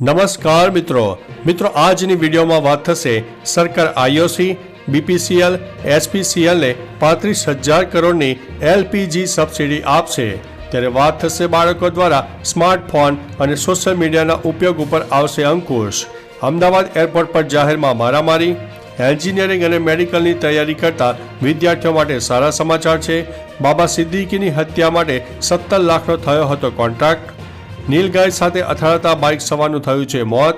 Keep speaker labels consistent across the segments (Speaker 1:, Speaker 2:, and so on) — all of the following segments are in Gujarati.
Speaker 1: નમસ્કાર મિત્રો. મિત્રો, આજની વિડીયોમાં વાત થશે સરકાર આઈઓસી, બીપીસીએલ એસપીસીએલને પાંત્રીસ હજાર કરોડની એલપીજી સબસિડી આપશે. ત્યારે વાત થશે બાળકો દ્વારા સ્માર્ટફોન અને સોશિયલ મીડિયાના ઉપયોગ ઉપર આવશે અંકુશ. અમદાવાદ એરપોર્ટ પર જાહેરમાં મારામારી, એન્જિનિયરિંગ અને મેડિકલની તૈયારી કરતા વિદ્યાર્થીઓ માટે સારા સમાચાર છે. બાબા સિદ્દીકીની હત્યા માટે સત્તર લાખનો થયો હતો કોન્ટ્રાક્ટ. નીલગાય સાથે અથડાતા બાઇક સવારનું થયું છે મોત.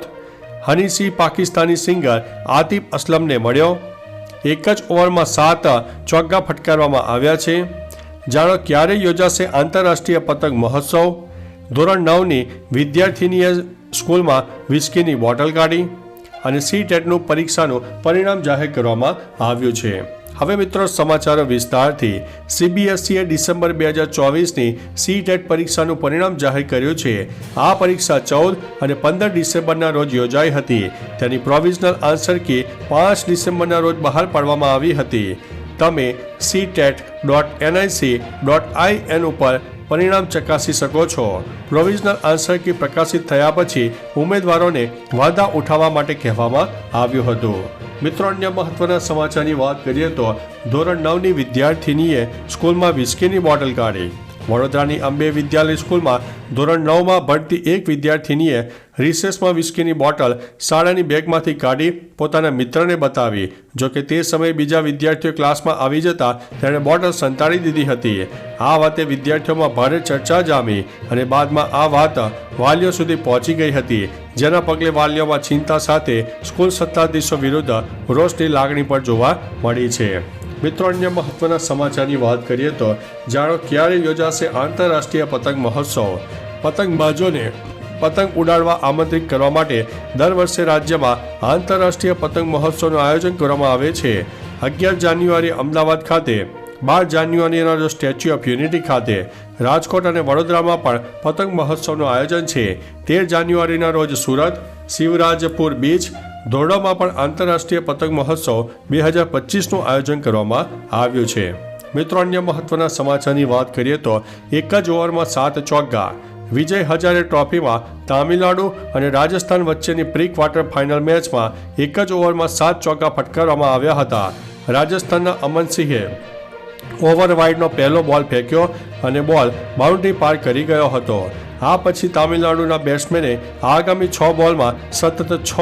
Speaker 1: હનીસી પાકિસ્તાની સિંગર આતિફ અસલમને મળ્યો. એક જ ઓવરમાં સાત ચોગ્ગા ફટકારવામાં આવ્યા છે. જાણો ક્યારે યોજાશે આંતરરાષ્ટ્રીય પતંગ મહોત્સવ? ધોરણ નવની વિદ્યાર્થીનીએ સ્કૂલમાં વિસ્કીની બોટલ કાઢી. અને સી ટેટનું પરીક્ષાનું પરિણામ જાહેર કરવામાં આવ્યું છે. હવે મિત્રો સમાચારો વિસ્તારથી સીબીએસઈએ ડિસેમ્બર બે હજાર ચોવીસની સી ટેટ પરીક્ષાનું પરિણામ જાહેર કર્યું છે. આ પરીક્ષા ચૌદ અને પંદર ડિસેમ્બરના રોજ યોજાઈ હતી. તેની પ્રોવિઝનલ આન્સર કી પાંચ ડિસેમ્બરના રોજ બહાર પાડવામાં આવી હતી. તમે C TET dot NIC dot I N ઉપર પરિણામ ચકાસી શકો છો. પ્રોવિઝનલ આન્સર કી પ્રકાશિત થયા પછી ઉમેદવારોને વાદા ઉઠાવવા માટે કહેવામાં આવ્યું હતું. મિત્રો, અન્ય મહત્વના સમાચારની વાત કરીએ તો ધોરણ નવની વિદ્યાર્થીનીએ સ્કૂલમાં વિસ્કીની બોટલ કાઢી. વડોદરાની અંબે વિદ્યાલય સ્કૂલમાં ધોરણ નવમાં ભણતી એક વિદ્યાર્થીનીએ રિસેસમાં વિસ્કીની બોટલ શાળાની બેગમાંથી કાઢી પોતાના મિત્રને બતાવી. જોકે તે સમયે બીજા વિદ્યાર્થીઓ ક્લાસમાં આવી જતા તેણે બોટલ સંતાડી દીધી હતી. આ વાતે વિદ્યાર્થીઓમાં ભારે ચર્ચા જામી અને બાદમાં આ વાત વાલીઓ સુધી પહોંચી ગઈ હતી. જેના પગલે વાલીઓમાં ચિંતા સાથે સ્કૂલ સત્તાધીશો વિરુદ્ધ રોષની લાગણી પણ જોવા મળી છે. મિત્રો અન્ય મહત્વના સમાચારની વાત કરીએ તો જાણો ક્યારે યોજાશે આંતરરાષ્ટ્રીય પતંગ મહોત્સવ. પતંગબાજોને પતંગ ઉડાડવા આમંત્રિત કરવા માટે દર વર્ષે રાજ્યમાં આંતરરાષ્ટ્રીય પતંગ મહોત્સવનું આયોજન કરવામાં આવે છે. અગિયાર જાન્યુઆરી અમદાવાદ ખાતે, બાર જાન્યુઆરીના જો સ્ટેચ્યુ ઓફ યુનિટી ખાતે, રાજકોટ અને વડોદરામાં પણ પતંગ મહોત્સવનું આયોજન છે. તેર જાન્યુઆરીના રોજ સુરત, શિવરાજપુર બીચ ધોરડોમાં પણ આંતરરાષ્ટ્રીય પતંગ મહોત્સવ બે હજાર પચીસનું આયોજન કરવામાં આવ્યું છે. મિત્રો, અન્ય મહત્વના સમાચારની વાત કરીએ તો એક જ ઓવરમાં સાત ચોગ્ગા, વિજય હજારે ટ્રોફીમાં તામિલનાડુ અને રાજસ્થાન વચ્ચેની પ્રી ક્વાર્ટર ફાઇનલ મેચમાં એક જ ઓવરમાં સાત ચોગ્ગા ફટકારવામાં આવ્યા હતા. રાજસ્થાનના અમનસિંહે ઓવર વાઇડનો પહેલો બોલ ફેંક્યો અને બોલ બાઉન્ડ્રી પાર કરી ગયો હતો. આ પછી તામિલનાડુના બેટ્સમેને આગામી છ બોલમાં સતત છ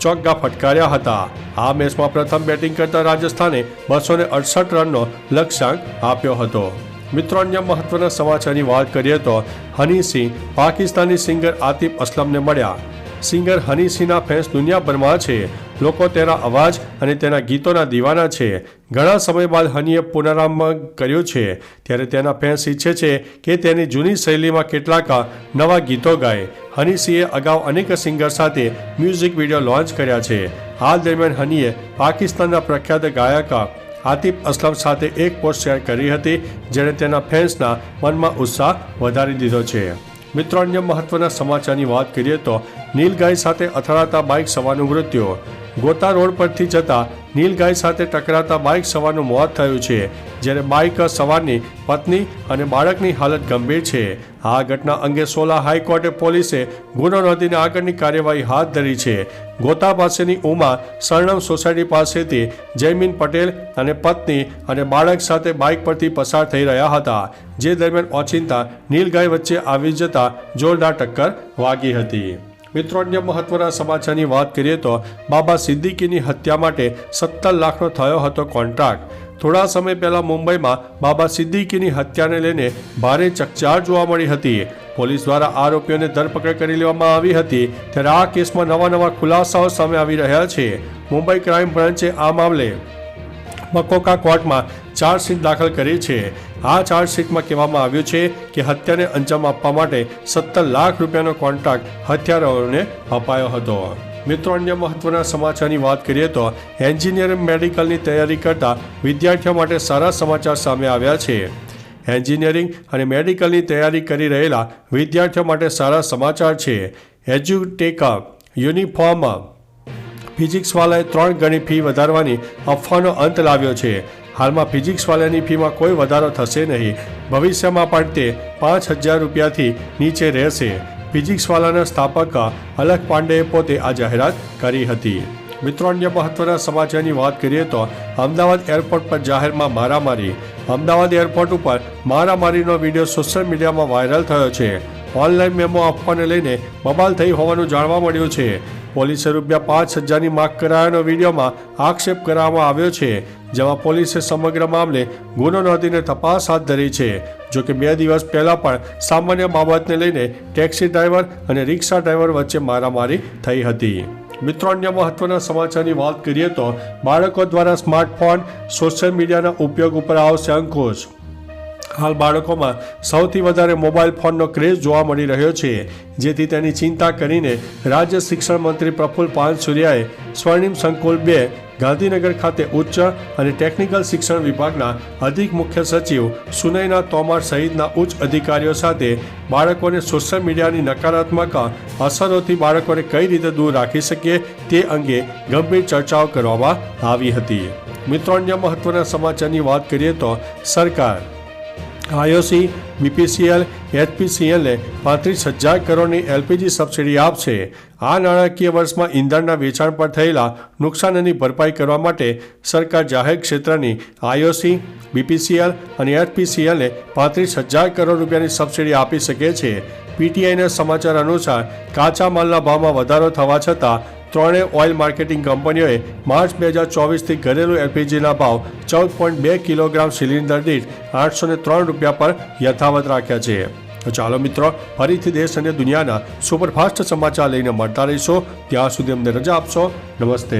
Speaker 1: ચોગ્ગા ફટકાર્યા હતા. આ મેચમાં પ્રથમ બેટિંગ કરતા રાજસ્થાને બસો અડસઠ રનનો લક્ષ્યાંક આપ્યો હતો. મિત્રો, અન્ય મહત્વના સમાચારની વાત કરીએ તો હની સિંહ, પાકિસ્તાની સિંગર આતિફ અસલમને મળ્યા. સિંગર હની સિંહના ફેન્સ દુનિયાભરમાં છે. લોકો તેના અવાજ અને તેના ગીતોના દીવાના છે. ઘણા સમય બાદ હનીએ પુનરાગમન કર્યું છે, ત્યારે તેના ફેન્સ ઈચ્છે છે કે તેની જૂની શૈલીમાં કેટલાક નવા ગીતો ગાય. હની સિંહે અગાઉ અનેક સિંગર સાથે મ્યુઝિક વીડિયો લોન્ચ કર્યા છે. હાલ દરમિયાન હનીએ પાકિસ્તાનના પ્રખ્યાત ગાયક આતિફ અસલમ સાથે એક પોસ્ટ શેર કરી હતી, જેણે તેના ફેન્સના મનમાં ઉત્સાહ વધારી દીધો છે. મિત્રો, અન્ય મહત્વના સમાચારની વાત કરીએ તો નીલગાય સાથે અથડાતા બાઇક સવારનું મૃત્યુ. ગોતા રોડ પરથી જતા નીલગાય સાથે ટકરાતા બાઇક સવારનું મોત થયું છે, જ્યારે બાઇક સવારની પત્ની અને બાળકની હાલત ગંભીર છે. આ ઘટના અંગે સોલા હાઈકોર્ટે પોલીસે ગુનો નોંધીને આગળની કાર્યવાહી હાથ ધરી છે. ગોતા પાસેની ઉમા સરણમ સોસાયટી પાસેથી જયમીન પટેલ અને પત્ની અને બાળક સાથે બાઇક પરથી પસાર થઈ રહ્યા હતા, જે દરમિયાન ઓચિંતા નીલગાય વચ્ચે આવી જતા જોરદાર ટક્કર વાગી હતી. મિત્રો, અન્ય મહત્વના સમાચારની વાત કરીએ તો બાબા સિદ્દીકીની હત્યા માટે સત્તર લાખનો થયો હતો કોન્ટ્રાક્ટ. થોડા સમય પહેલા મુંબઈમાં બાબા સિદ્દીકીની હત્યાને લઈને ભારે ચકચાર જોવા મળી હતી. પોલીસ દ્વારા આરોપીઓને ધરપકડ કરી લેવામાં આવી હતી. ત્યારે આ કેસમાં નવા નવા ખુલાસાઓ સામે આવી રહ્યા છે. મુંબઈ ક્રાઇમ બ્રાન્ચે આ મામલે મકોકા કોર્ટમાં ચાર્જશીટ દાખલ કરી છે. આ ચાર્જશીટમાં કહેવામાં આવ્યું છે કે હત્યાને અંજામ આપવા માટે સત્તર લાખ રૂપિયાનો કોન્ટ્રાક્ટ હત્યારાઓને અપાયો હતો. મિત્રો, અન્ય મહત્વના સમાચારની વાત કરીએ તો એન્જિનિયરિંગ મેડિકલની તૈયારી કરતા વિદ્યાર્થીઓ માટે સારા સમાચાર સામે આવ્યા છે. એન્જિનિયરિંગ અને મેડિકલની તૈયારી કરી રહેલા વિદ્યાર્થીઓ માટે સારા સમાચાર છે. એજ્યુટેકા યુનિફોર્મ ફિઝિક્સવાલાએ ત્રણ ગણી ફી વધારવાની અફવાનો અંત લાવ્યો છે. હાલમાં ફિઝિક્સવાલાની ફીમાં કોઈ વધારો થશે નહીં. ભવિષ્યમાં પણ તે પાંચ હજાર રૂપિયાથી નીચે રહેશે. ફિઝિક્સવાલાના સ્થાપક અલક પાંડેએ પોતે આ જાહેરાત કરી હતી. મિત્રો, અન્ય મહત્વના સમાચારની વાત કરીએ તો અમદાવાદ એરપોર્ટ પર જાહેરમાં મારામારી. અમદાવાદ એરપોર્ટ ઉપર મારામારીનો વીડિયો સોશિયલ મીડિયામાં વાયરલ થયો છે. ઓનલાઈન મેમો આપવાને લઈને બબાલ થઈ હોવાનું જાણવા મળ્યું છે. પોલીસે રૂપિયા પાંચ હજારની માગ કરાયાનો વિડીયોમાં આક્ષેપ કરવામાં આવ્યો છે, જેમાં પોલીસે સમગ્ર મામલે ગુનો નોંધીને તપાસ હાથ ધરી છે. જો કે બે દિવસ પહેલા પણ સામાન્ય બાબતને લઈને ટેક્સી ડ્રાઈવર અને રિક્ષા ડ્રાઈવર વચ્ચે મારામારી થઈ હતી. મિત્રો, અન્ય મહત્વના સમાચારની વાત કરીએ તો બાળકો દ્વારા સ્માર્ટફોન, સોશિયલ મીડિયાના ઉપયોગ ઉપર આવશે અંકુશ. હાલ બાળકોમાં સૌથી વધારે મોબાઈલ ફોનનો ક્રેઝ જોવા મળી રહ્યો છે, જેથી તેની ચિંતા કરીને રાજ્ય શિક્ષણ મંત્રી પ્રફુલ્લ પાનસુરિયાએ સ્વર્ણિમ સંકુલ બે, ગાંધીનગર ખાતે ઉચ્ચ અને ટેકનિકલ શિક્ષણ વિભાગના અધિક મુખ્ય સચિવ સુનયના તોમાર સહિતના ઉચ્ચ અધિકારીઓ સાથે બાળકોને સોશિયલ મીડિયાની નકારાત્મક અસરોથી બાળકોને કઈ રીતે દૂર રાખી શકીએ તે અંગે ગંભીર ચર્ચાઓ કરવામાં આવી હતી. મિત્રો, અન્ય મહત્વના સમાચારની વાત કરીએ તો સરકાર આઈઓસી, બીપીસીએલ એચપીસીએલને પાંત્રીસ હજાર કરોડની એલપીજી સબસિડી આપશે. આ નાણાકીય વર્ષમાં ઇંધણના વેચાણ પર થયેલા નુકસાનની ભરપાઈ કરવા માટે સરકાર જાહેર ક્ષેત્રની આઈઓસી, બીપીસીએલ અને એચપીસીએલને પાંત્રીસ હજાર કરોડ રૂપિયાની સબસિડી આપી શકે છે. પીટીઆઈના સમાચાર અનુસાર કાચા માલના ભાવમાં વધારો થવા છતાં ત્રણેય ઓઇલ માર્કેટિંગ કંપનીઓએ માર્ચ બે હજાર ચોવીસથી ઘરેલું એલપીજીના ભાવ ચૌદ પોઈન્ટ બે કિલોગ્રામ સિલિન્ડર દીઠ આઠસો ને ત્રણ રૂપિયા પર યથાવત રાખ્યા છે. ચાલો મિત્રો, ફરીથી દેશ અને દુનિયાના સુપરફાસ્ટ સમાચાર લઈને મળતા રહીશો. ત્યાં સુધી અમને રજા આપશો. નમસ્તે.